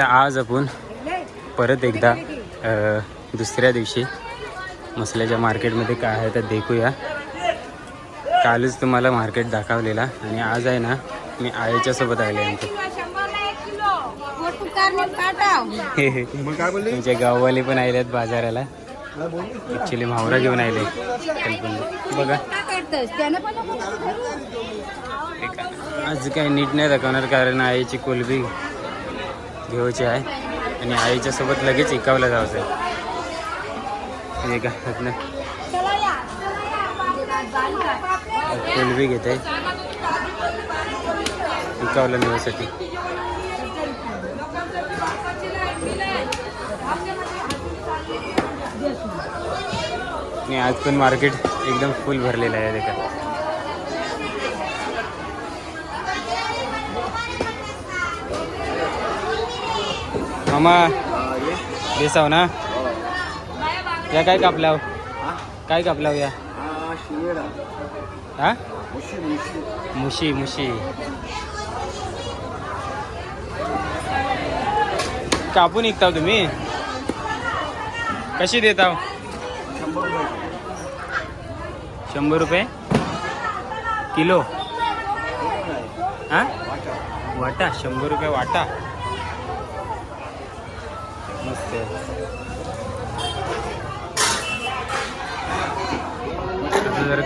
तर आज आपण परत एकदा दुसऱ्या दिवशी मसल्याच्या मार्केटमध्ये काय आहे तर देखूया. कालच तुम्हाला मार्केट दाखवलेला आणि आज आहे ना मी आईच्या सोबत आले तुमचे गाववाले पण आलेत बाजाराला. ॲक्च्युली मावरा घेऊन आले. बघा. आज काही नीट नाही दाखवणार कारण आईची कोलबी घेऊची आहे. आणि आईच्या सोबत लगेच एकावला जायचं आहे. हे का आपलं कोलबी घेते एकावला नेण्यासाठी आणि आज पण मार्केट एकदम फुल भरलेलं आहे त्याच्यात मामा. बेसाव ना. या काय कापलाव काय कापलाव या? हा? मुशी मुशी. कापून विकता तुम्ही? कशी देताव? शंभर रुपये. किलो. हा? वाटा शंभर रुपये वाटा.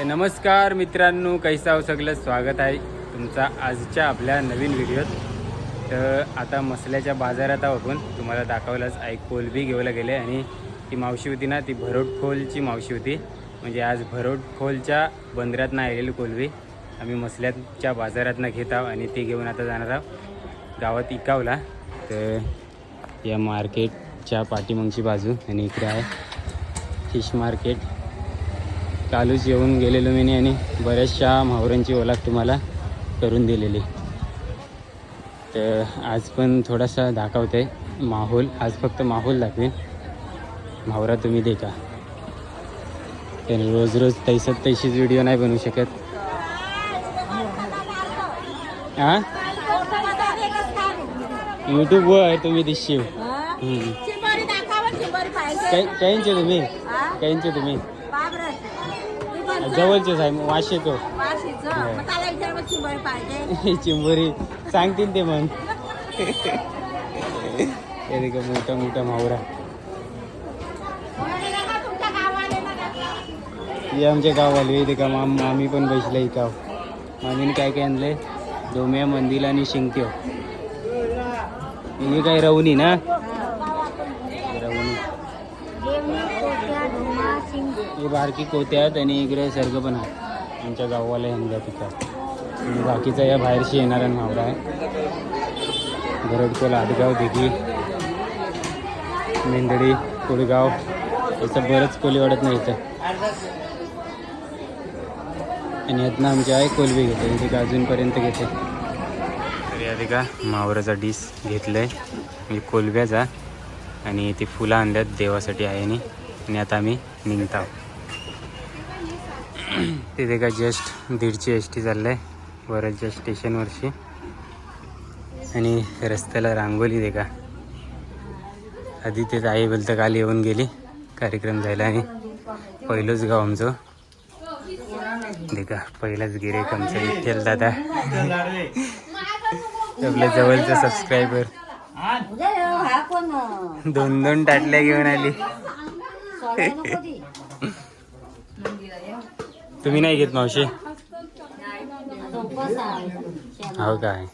तर नमस्कार मित्रांनो कैसा हो सगळं? स्वागत आहे तुमचा आजच्या आपल्या नवीन व्हिडिओत. तर आता मसल्याच्या बाजारात आहोत आपण. तुम्हाला दाखवलंच आई कोलबी घेऊला गेले आणि ती मावशी होती ना ती भरोटखोलची मावशी होती. म्हणजे आज भरोटखोलच्या बंदरातनं आलेली कोलबी आम्ही मसल्याच्या बाजारातनं घेत आहोत आणि ते घेऊन आता जाणार आहोत गावात इकावला. तर या मार्केटच्या पाठीमागची बाजू आणि इकडे आहे फिश मार्केट. कालच येऊन गेलेलो मी आणि बऱ्याचशा म्हावरांची ओळख तुम्हाला करून दिलेली. तर आज पण थोडासा दाखवते माहोल. आज फक्त माहोल दाखवेन. म्हावरा तुम्ही देखा. तर रोज रोज तैसत तैशीच व्हिडिओ नाही बनवू शकत. हां? यूट्यूबवर तुम्ही दिसशील काहींचे तुम्ही. काहींचे तुम्ही. जवळचेच आहे वाश येतो. चिंबोरी सांगतील ते मग. देखा मोठा मोठा मावरा. हे आमच्या गावाले हे देखा माम मामी पण बसले इकाव मामीने काय काय आणले डोम्या मंदिर आणि शिंगत्यो हे काय रवणी ना रवणी हे बारकी आहेत आणि इकडे सर्ग पण आहे आमच्या गावाला यांना तिथं आणि बाकीचा या बाहेरशी येणारा मावरा आहे. गरडकोल आडगाव दिघी मेंदडी कुडगाव याचं बरंच कोली वाढत नाही इथं. आणि यातनं आमची आहे कोलबी घेते इथे अजूनपर्यंत घेते. तरी या का मावराचा डिश आहे म्हणजे कोलब्याचा. आणि ती फुलं आणल्यात देवासाठी आहे आणि आणि आता आम्ही निघत आहोत. तिथे का जस्ट दीडची एस टी चाललं आहे वरच्या स्टेशनवरची आणि रस्त्याला रांगोली दे का आधी ते आई बोलतं काल येऊन गेली कार्यक्रम झाला आणि पहिलंच गाव आमचं. दे का पहिलाच गिरेक आमचं विठ्ठल दादा. आपल्या जवळचं सबस्क्रायबर दोन दोन टाटल्या घेऊन आली. तुम्ही नाही घेत मावशी? हो काय?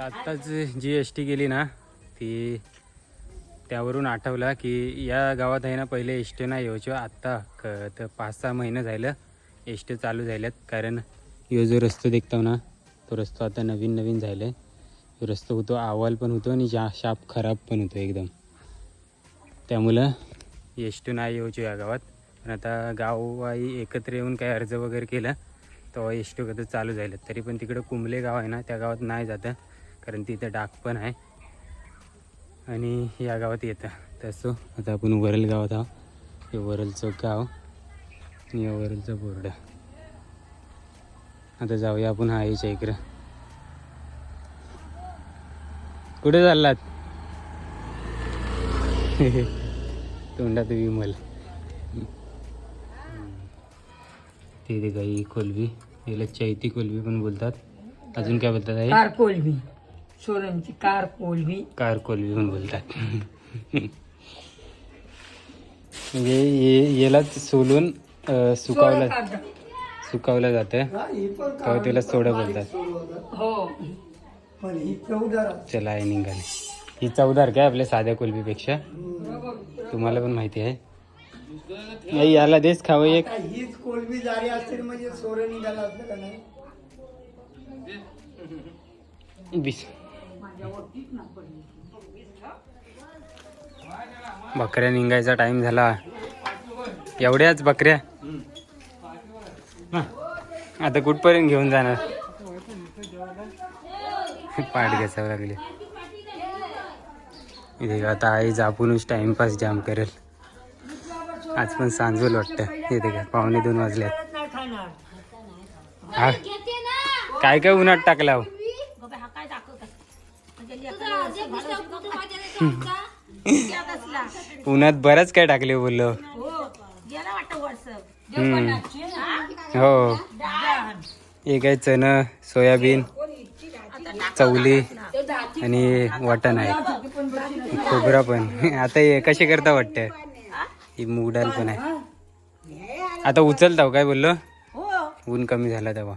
आत्ताच जी एस टी गेली ना ती त्यावरून आठवला की या गावात आहे ना पहिले एस टी नाही हो, यायचो आत्ता क तर पाच सहा महिने झालं एस टी चालू झाल्यात. कारण यो जो रस्तो देखतो ना तो रस्तो आता नवीन नवीन झाला आहे रस्तो होतो आवाल पण होतो आणि जा शाप खराब पण होतो एकदम. त्यामुळं एस टी नाही येऊची या गावात. पण आता गाववाई एकत्र येऊन काही अर्ज वगैरे केला तेव्हा एस टी कधी चालू झालं तरी पण तिकडं कुंबले गाव आहे ना त्या गावात नाही जातं कारण तिथं डाक पण आहे. आणि या गावात येतं. तसं आता आपण वरल गावात आहोत. हे वरलचं गाव आणि या वरलचं बोर्ड. आता जाऊया आपण हा याच्या इकडं. कुठे चाललात? तोंडात विमल. ते ते गाई कोलबी याला चैती कोलबी पण बोलतात. अजून काय बोलतात आई? कार कोलबी सोरणची कार कोलबी कार कोलबी पण बोलतात. म्हणजे ये- यालाच सोलून अं, सुकावलं सुकावलं जातं तेव्हा त्याला सोडा बोलतात. हो. चला आहे निघाले. ही चौदार काय आपल्या साध्या कोलबीपेक्षा. तुम्हाला पण माहिती आहे. नाही, याला देस खावं एक. हीच कोलबी जारी असते म्हणजे सोरं निघालं असतं का नाही? वीस. बकऱ्या निघायचा टाइम झाला. एवढ्याच बकऱ्या. हा. आता कुठपर्यंत घेऊन जाणार? पाठ घ्यायला लागले. इथे आता आई जापूनच टाइमपास जाम करेल. आज पण सांजवल वाटतं इथे का पावणे दोन वाजले हा? काय काय उन्हात टाकला हो? उन्हात बरंच काय टाकले बोललो. हो. एक आहे चण सोयाबीन चवली आणि वाटण आहे. खोबरा पण. आता हे कसे करता वाटतं ही मूग डाल पण आहे. आता उचलताव हो, काय बोललो? ऊन कमी झाला तेव्हा.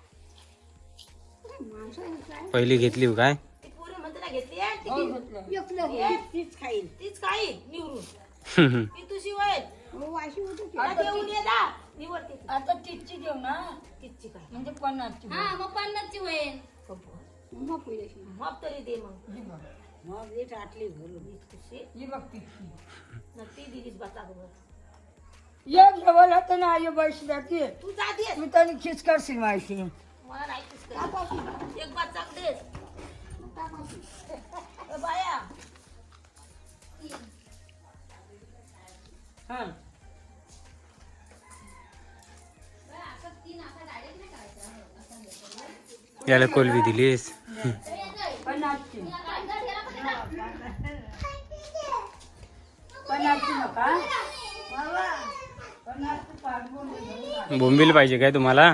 पहिली घेतली हो काय? ती. तीच खाईल तीच खाईल निवडून. तुझी वय. आता देऊ ना. काय? म्हणजे पन्नासची हा मग पन्नासची होईल माप तरी दे मग. मग आटली तुझी ही बघ ती बसा गं. एक जवळ होतं ना आई पैसे जाते तू जा दे. मी तरी खिच करशील माहिती मला नाही. एक बात बाया. हा. याला कोलबी दिलीस. बोंबील पाहिजे काय तुम्हाला?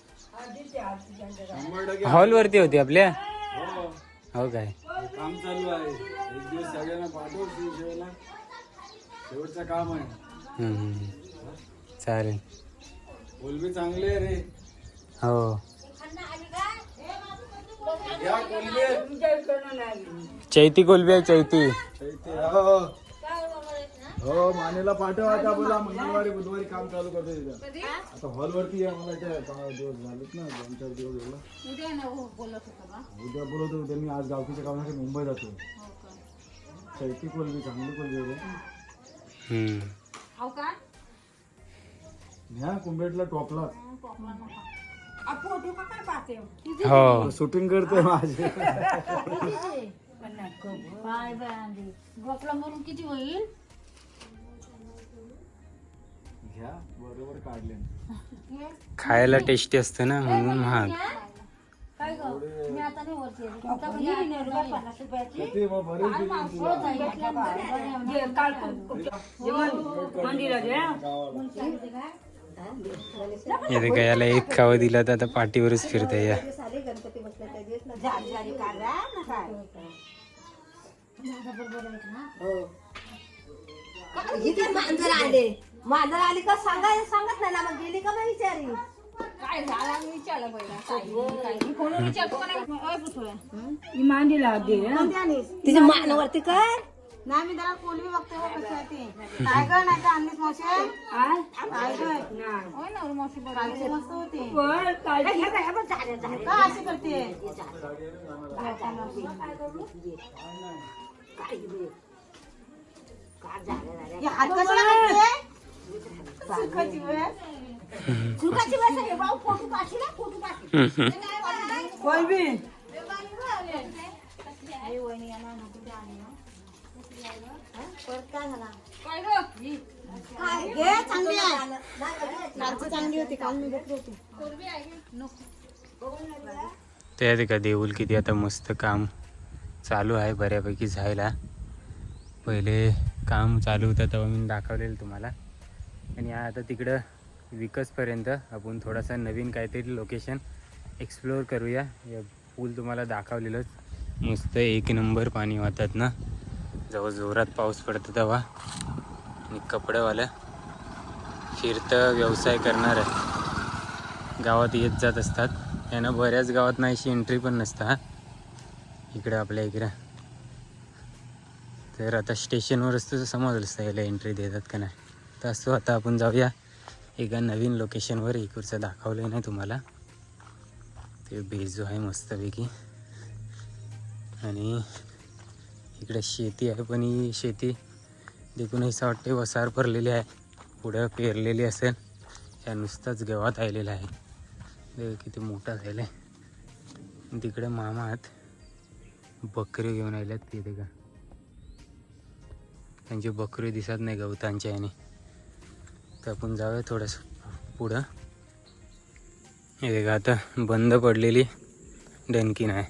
हॉलवरती होती आपल्या? हो काय? काम चालू आहे. एक दिवस सगळ्यांना पाठव शेवटचं काम आहे. चालेल. कोलबी चांगली आहे रे. हो. या कोलबी. चैती कोलबी आहे चैती. इथे, हो. हो मानेला पाठव आता बोला मंगळवारी बुधवारी काम चालू करतो तिथं आता हॉल वरती आहे मला दिवस झालेत ना दोन चार दिवस झालं. उद्या ना हो बोलत होता बा. उद्या बोलवतो उद्या मी आज गावकीच्या कामासाठी मुंबई जातो चैती कोलबी चांगली कोलबी आहे. हम्म. हो का ह्या कुंभेटला टॉपला. हो शूटिंग करतोय माझे. बाय बाय आंधी गोपला मरून किती होईल? घ्या बरोबर काढले. खायला टेस्टी असतं ना म्हणून महाग. काय ग? मी आता नाही वरती येत. आता पण या नाही पन्नास रुपयाची. ते मग बरेच दिवस हो ताई, भेटल्या ना. बरं आहे ना. इथे काय याला एक खावं दिलं तर आता पाठीवरच फिरते या. मांजर आले. मांजर आली का सांगा सांगत नाही ना मग गेली का मग विचारी? काय झाला? मी विचारलं पहिला. फोनवर विचारतो का नाही. तिच्या मानवरती मी त्याला कोलबी बघते हो कशी आहे ती. काय ग नाही तर आणलीच मावशी? काय ग होय ना रे मावशी बरोबर. कालची मस्त होती. का अशी करते? हे हात? सुखाची वेळ. सुखाची आहे भाऊ फोटो पाठी ना फोटो पाठी ते का देऊल किती आता मस्त काम चालू आहे बऱ्यापैकी जायला पहिले काम चालू होतं तेव्हा मी दाखवलेलं तुम्हाला आणि आता तिकडं विकसपर्यंत आपण थोडासा नवीन काहीतरी लोकेशन एक्सप्लोअर करूया. या पूल तुम्हाला दाखवलेलंच. मस्त एक नंबर पाणी वाहतात ना. जेव्हा जोरात पाऊस पडतो तेव्हा. आणि कपडेवालं फिरतं व्यवसाय करणार आहे. गावात येत जात असतात. यांना बऱ्याच गावात नाहीशी अशी एंट्री पण नसतं हा. इकडं आपल्या इकडं. तर आता स्टेशनवरच तर समजलं असतं याला एंट्री देतात का नाही? तर असतो आता आपण जाऊया. एका नवीन लोकेशनवर इकडचं दाखवलं नाही तुम्हाला. ते बेस जो आहे मस्तपैकी. आणि इकडे शेती आहे पण ही शेती देखून असं वाटते वसार भरलेली आहे. पुढं पेरलेली असेल. या नुसताच गव्हात आलेला आहे. किती मोठा झाला आहे तिकडे मामा आहेत. बकरी घेऊन आल्यात तिथे का त्यांची बकरी दिसत नाही गवतांच्या याने तर आपण जाऊया थोडंसं पुढं. हे बघा आता बंद पडलेली डनकीन आहे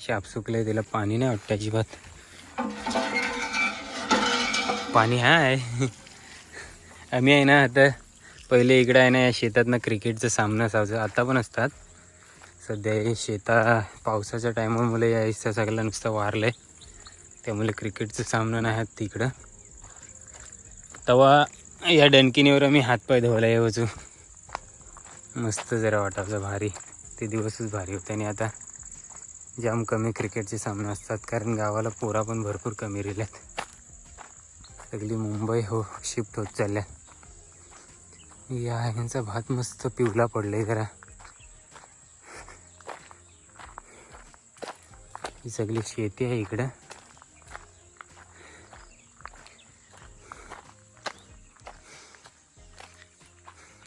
शाप सुकले तिला पाणी नाही वाटतं अजिबात. पाणी आहे आम्ही आहे ना आता पहिले इकडं आहे ना या शेतातनं क्रिकेटचा सामना असायचा आता पण असतात. सध्या शेता पावसाच्या टायमामुळे या हिस्सा सगळा नुसतं वारलं आहे त्यामुळे क्रिकेटचा सामना नाही आहेत तिकडं. तेव्हा या डणकिनीवर आम्ही हातपाय धुवायला येवचो हो मस्त जरा वाटायचं भारी. ते दिवसच भारी होते आणि आता जाम कमी क्रिकेटचे सामने असतात कारण गावाला पोरा पण भरपूर कमी रेल्यात सगळी मुंबई हो शिफ्ट होत चालल्या. या ह्यांचा भात मस्त पिवला पडलाय जरा. ही सगळी शेती आहे इकडं.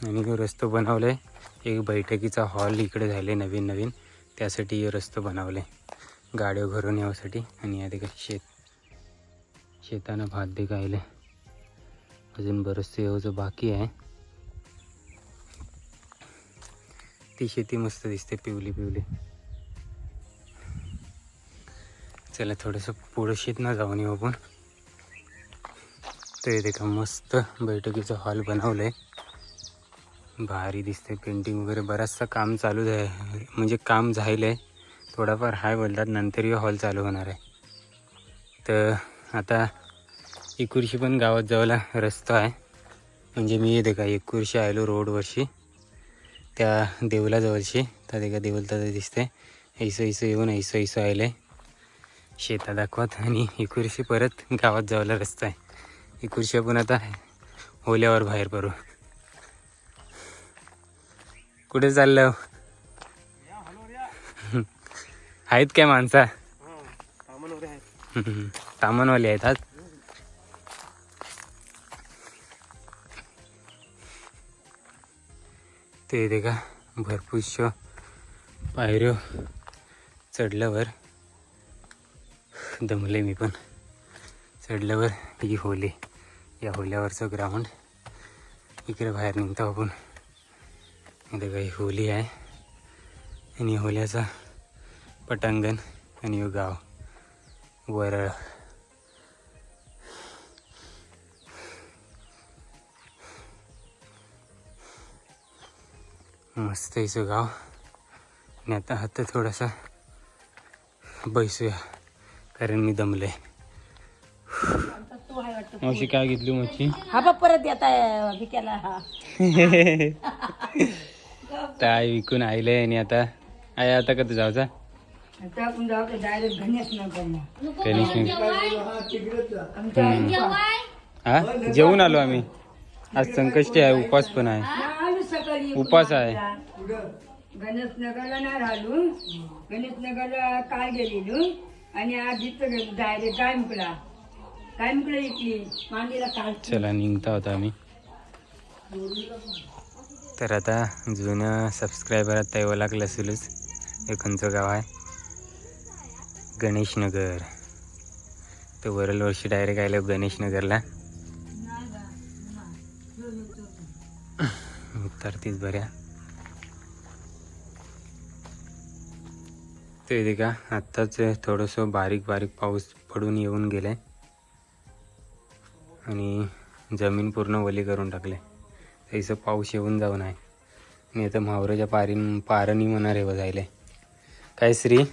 आणि रस्तो रस्तो आहे एक बैठकीचा हॉल इकडे झाले नवीन नवीन. त्यासाठी हे रस्तो बनवले. गाड्या घरून यासाठी आणि या ठिकाणी शेत. शेतानं भात बी अजून बरंचसं यावचं बाकी आहे. ती शेती मस्त दिसते पिवली पिवली. चला थोडंसं पुढं शेत ना जाऊन येऊ आपण. ते देखा मस्त बैठकीचं हॉल बनवलं आहे भारी दिसते पेंटिंग वगैरे बराचसा काम चालू आहे म्हणजे काम झालं आहे थोडाफार हाय बोलतात नंतर हॉल चालू होणार आहे. तर आता एकुरशी पण गावात जायला रस्ता आहे. म्हणजे मी येते का एकुरशी आलो रोडवरशी त्या देवलाजवळशी तर ते का देवल तर दिसते ऐसं ऐसं येऊन ऐसं ऐसं आयलं आहे शेता दाखवत आणि एकुरशी परत गावात जायला रस्ता आहे. एकुरशी आपण पण आता होल्यावर बाहेर पडू. कुठे चाललं हो? आहेत काय माणसा? सामानवाले आहेत आज. ते दे का भरपूर पायऱ्यो चढल्यावर. दमले मी पण. चढल्यावर ही होली. या होल्यावरचं ग्राउंड इकडे बाहेर निघतो आपण. इथे काही होली आहे आणि होल्याचा पटांगण आणि हे गाव वरळ मस्त आहे गाव आणि आता आता थोडासा बैसूया कारण मी दमले। मावशी काय घेतली मच्छी हा परत येत आहे विकायला हा काय विकून आले आणि आता आहे आता कधी आता आपण जाऊ का डायरेक्ट. हा? जेवून आलो आम्ही. आज संकष्टी आहे उपास पण आहे. उपास आहे. गणेश नगरला नाही राहिलो. गणेश नगरला काल गेलेलो? आणि आज इथं गेलो डायरेक्ट गायमुकला गायमुकला इकली मांडीला काल चला निघता होता आम्ही. तर आता जुनं सबस्क्रायबर आता यावं लागलं असेलच हे गाव आहे? गणेशनगर. तर वरल वर्षी डायरेक्ट आलो गणेशनगरला. उतरतीच बऱ्या. ते इथे का? आत्ताच थोडंसं बारीक बारीक पाऊस पडून येऊन गेलाय. आणि जमीन पूर्ण वली करून टाकले तसं पाऊस येऊन जाऊन आहे. आणि आता म्हावऱ्याच्या पारीन पारणी म्हणणार हे जायले. काय श्री?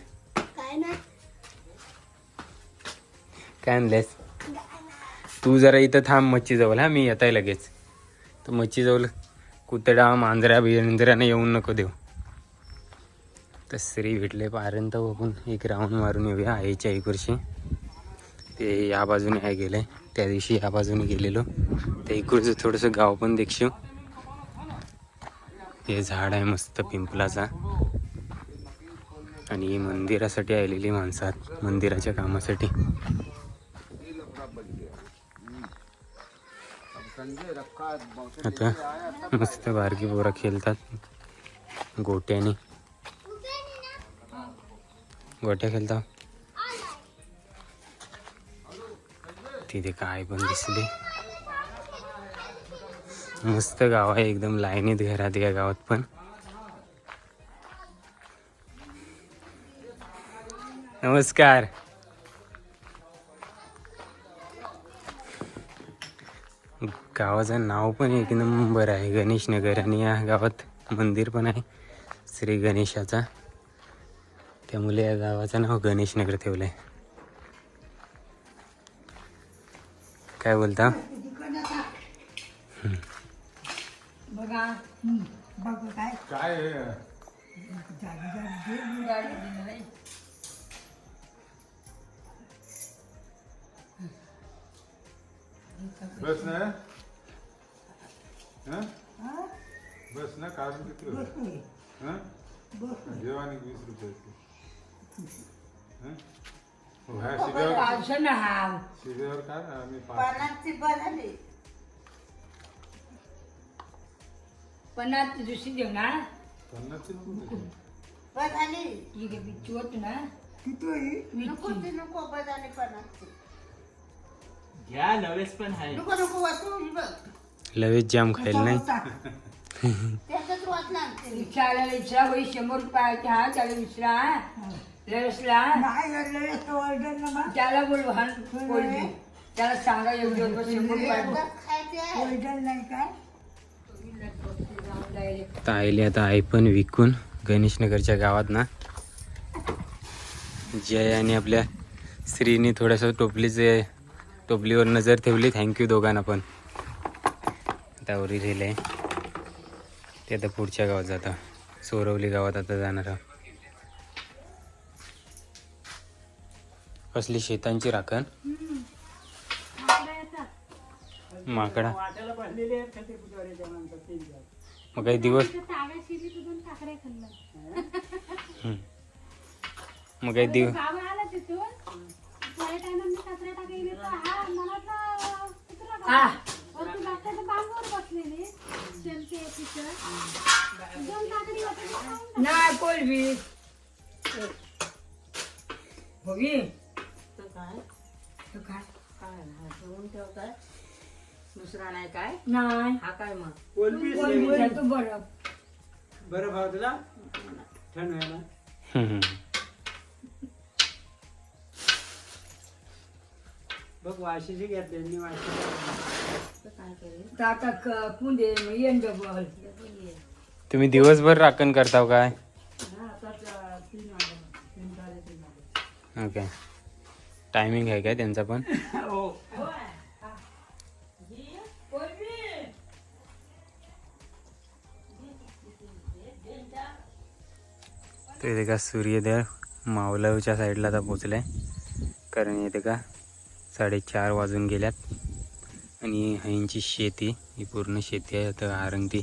काय आणलेस तू जरा इथं थांब मच्छी जवळ हा मी येत आहे लगेच. तर मच्छी जवळ कुतडा मांजऱ्या बिंजऱ्याने येऊन नको देऊ. तर श्री भेटले पारण तर आपण एक राऊंड मारून येऊया आईच्या वर्षी ते या बाजूने आहे गेले. त्या दिवशी या बाजूने गेलेलो. त्या इकडचं थोडंसं गाव पण देखशीव हे झाड आहे मस्त पिंपलाचा. आणि ही मंदिरासाठी आलेली माणसं आहेत मंदिराच्या कामासाठी. आता मस्त बारकी पोरं खेळतात. गोट्याने. गोट्या खेळता. तिथे काय पण दिसले. मस्त गाव आहे एकदम लाईनीत घरात या गावात पण. नमस्कार. गावाचं नाव पण एक नंबर आहे गणेश नगर आणि या गावात मंदिर पण आहे श्री गणेशाचा. त्यामुळे या गावाचं नाव गणेश नगर ठेवलं आहे काय बोलता? बघा. बघ काय. काय आहे? बस ना. हं? बस ना काढून किती होतं? हं? जेवानी वीस रुपयाची हं? हो, ह्या हा काढ आम्ही पाच पन्नास दुसरी देऊ ना. पन्नासची नको. देऊ. ठीक आहे बिच्चू होत ना. घ्या नवेस पण आहे. लवेज जाम खायला नाही. होई शंभर रुपयाचे हा त्याला विसरा लसला त्याला बोल वाहन कोल्डी त्याला सांगा एवढे रुपये शंभर रुपये. आता आईले आता आई पण विकून गणेशनगरच्या गावात ना. जय आणि आपल्या स्त्रीने थोडंसं टोपलीचे टोपलीवर नजर ठेवली. थँक्यू दोघांना पण. आता वरी आहे. ते आता पुढच्या गावात जातं. सोरवली गावात आता जाणार कसली शेतांची राखण? माकडा. मग काही दिवस मग काही दिवस हा नाही कोलबी बघी तर काय? तो काय? काय हा ठेवताय? दुसरा नाही काय? नाही. हा काय मग? कोलबीचा तो बरं. बरं भाव तुला? थंड व्हायला. बघ वाशीची घेतली वाशी. तर काय करेल टाका क- कुंदे तुम्ही दिवसभर राखण करताव काय? ओके. टायमिंग आहे काय त्यांचा पण? हो. तर इथे का सूर्योदय मावलावच्या साईडला आता पोचलाय कारण इथे का साडेचार वाजून गेल्यात. आणि हाईंची शेती ही पूर्ण शेती आहे. आता आरंगती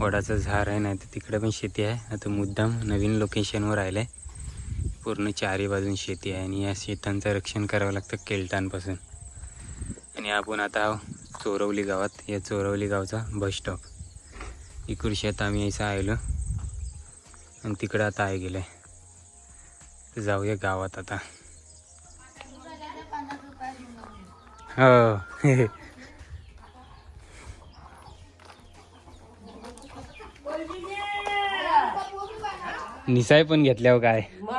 वडाचं झाड आहे नाही तर तिकडे पण शेती आहे. आता मुद्दाम नवीन लोकेशनवर आलं आहे पूर्ण चारी बाजून शेती आहे. आणि या शेतांचं रक्षण करावं लागतं केलटांपासून. आणि आपण आता आहो चोरवली गावात. या चोरवली गावचा बस स्टॉप इकडची आता आम्ही यायचं आलो आणि तिकडं आता आहे गेलं. जाऊया गावात आता. हो. निसाय पण घेतल्यावर काय? मग?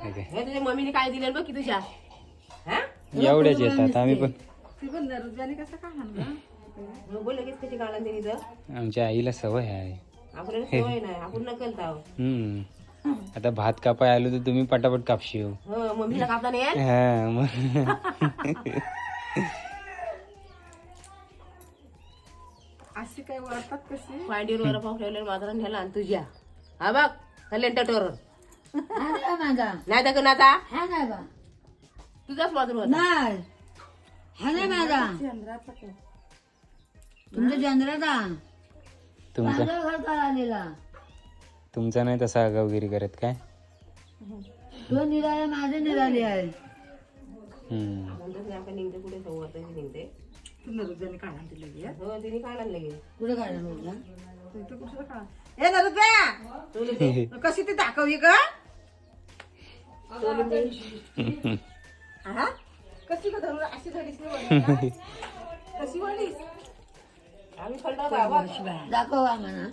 हे काय? हे तुझ्या मम्मीने काय दिलं बघ की तुझ्या. हा? एवढ्याच येतात आम्ही पण. मग आमच्या आईला सवय आहे. आपल्याला सवय नाही आपण नकलत आहोत हम्म. आता भात कापाय आलो तर तुम्ही पटापट कापशिव. हो मम्मीला कापता नाही येत? हा मग पांडीवर वर पाव ठेवल्यावर माझा नेला आणि तुझ्या. हा बघ कलेंटर माझा नाही तर नाता. हा नाही बा तुझाच मात्र होता. नाही. हा नाही माझा तुमचा चंद्राचा तुमचा? आलेला तुमचा नाही तसा आगावगिरी करत काय? तो निघाला माझे निघाले आहे हम्म. कुठे हो काढला म्हटलं ए कशी ती दाखवली का हा? कशी का धरून अशी नाही वळली का? दाखव आम्हाला.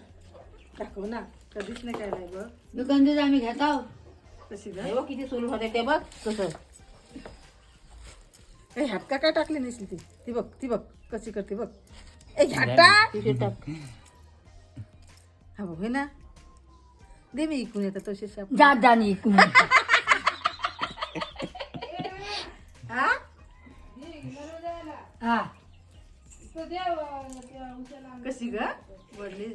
दाखव ना. कधीच नाही काय नाही बघ. दुकान आम्ही घेताव. हे बघ किती सोलून होते ते बघ. कसं? ए ह्यात का काय टाकली नसली ती? ती बघ ती बघ. कशी करते बघ. ए ह्यात टाक तिथे टाक. हा बघ हे ना. दे मी इकून येतं तशी शाप. जात जाणी इकडून हा. कशी ग? वडली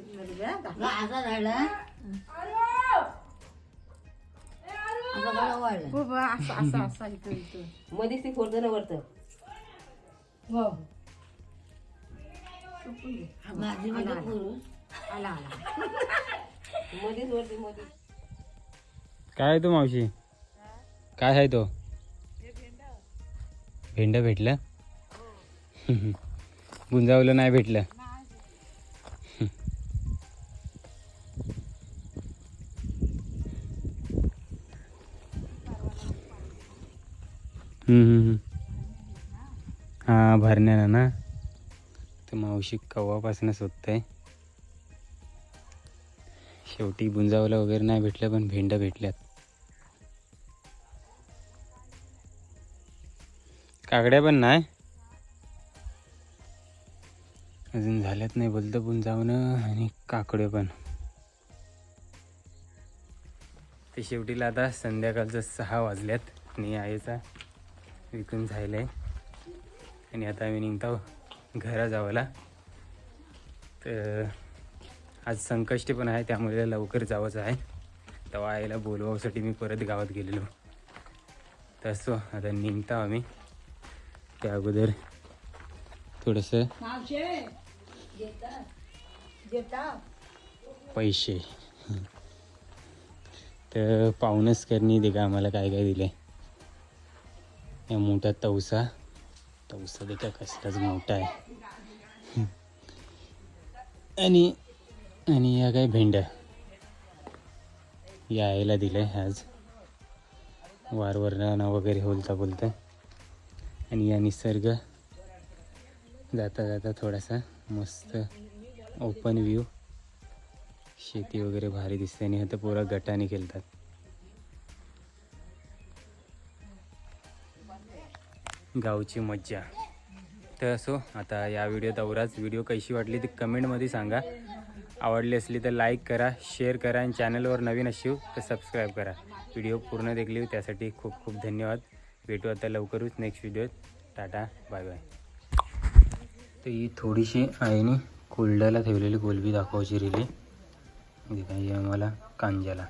असा हो बा असं असं असं इथं इथं मध्येच ती फोडतं ना वरतं हो माझी पुरुष आला. आला मध्येच वरती मध्ये काय आहे तो मावशी? काय आहे तो? भेंड भेटलं? गुंजावलं नाही भेटलं. हां हा भरण्याला ना. तर मावशी कव्वापासूनच होत आहे शेवटी गुंजावलं वगैरे नाही भेटलं पण भेंड भेटल्यात. काकड्या पण नाही? अजून झाल्यात नाही बोलतं जाऊन आणि काकडे पण. ते शेवटीला आता संध्याकाळचं सहा वाजल्यात. आणि आईचा विकून झालं आहे आणि आता आम्ही निघतो घरा जावाला तर आज संकष्टी पण आहे त्यामुळे लवकर जावंच आहे. तेव्हा आईला बोलवासाठी मी परत गावात गेलेलो. तसं आता निघतो आम्ही. त्या अगोदर थोडंसं पैसे. तर पाहुणच करणी दे का आम्हाला काय काय दिले या मोठा तवसा. तवसा दे का कसलाच मोठा आहे. आणि आणि या काय भेंड्या. यायला दिलं आहे आज. वारवरणानं वगैरे बोलता बोलता. आणि या निसर्ग. जाता जाता थोडासा मस्त ओपन व्ह्यू शेती वगैरे भारी दिसते आणि आता पुरा गटाने खेळतात. गावची मज्जा. तर असो आता या व्हिडिओत दौराच व्हिडिओ कशी वाटली ती कमेंटमध्ये सांगा. आवडली असली तर लाईक करा शेअर करा आणि चॅनलवर नवीन असू तर सबस्क्राईब करा. व्हिडिओ पूर्ण देखली त्यासाठी खूप खूप धन्यवाद. भेटू आता लवकरच नेक्स्ट व्हिडिओत टाटा बाय बाय तर ही थोडीशी आईने कोल्ड्याला ठेवलेली कोलबी दाखवायची रिली काही आम्हाला कांज्याला